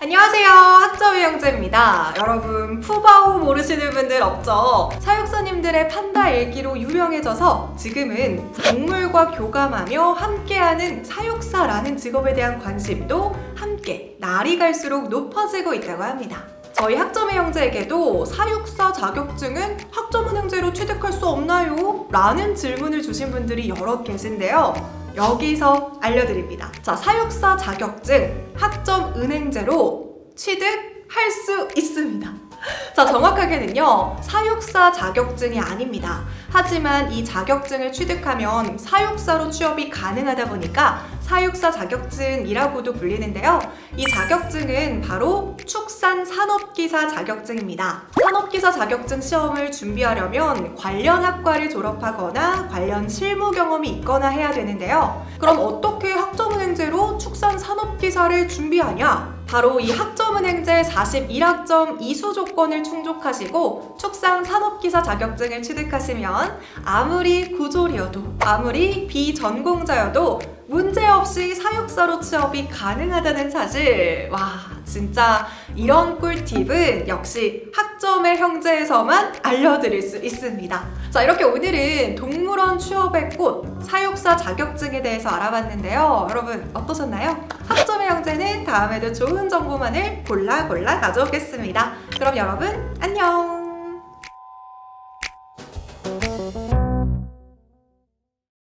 안녕하세요. 학점의 형제입니다. 여러분, 푸바오 모르시는 분들 없죠? 사육사님들의 판다 일기로 유명해져서 지금은 동물과 교감하며 함께하는 사육사라는 직업에 대한 관심도 함께 날이 갈수록 높아지고 있다고 합니다. 저희 학점의 형제에게도 사육사 자격증은 학점은 형제로 취득할 수 없나요? 라는 질문을 주신 분들이 여러 계신데요. 여기서 알려드립니다. 자, 사육사 자격증 학점 은행제로 취득할 수 있습니다. 자, 정확하게는요, 사육사 자격증이 아닙니다. 하지만 이 자격증을 취득하면 사육사로 취업이 가능하다 보니까 사육사 자격증이라고도 불리는데요. 이 자격증은 바로 축산 산업기사 자격증입니다. 산업기사 자격증 시험을 준비하려면 관련 학과를 졸업하거나 관련 실무 경험이 있거나 해야 되는데요. 그럼 어떻게 학점은행제로 축산 산업기사를 준비하냐? 바로 이 학점은행제 41학점 이수 조건을 충족하시고 축산 산업기사 자격증을 취득하시면 아무리 구졸이어도 아무리 비전공자여도 문제없이 사육사로 취업이 가능하다는 사실. 와 진짜 이런 꿀팁은 역시 학점의 형제에서만 알려드릴 수 있습니다. 자 이렇게 오늘은 동물원 취업의 꽃 사육사 자격증에 대해서 알아봤는데요. 여러분 어떠셨나요? 학점의 형제는 다음에도 좋은 정보만을 골라 골라 가져오겠습니다. 그럼 여러분 안녕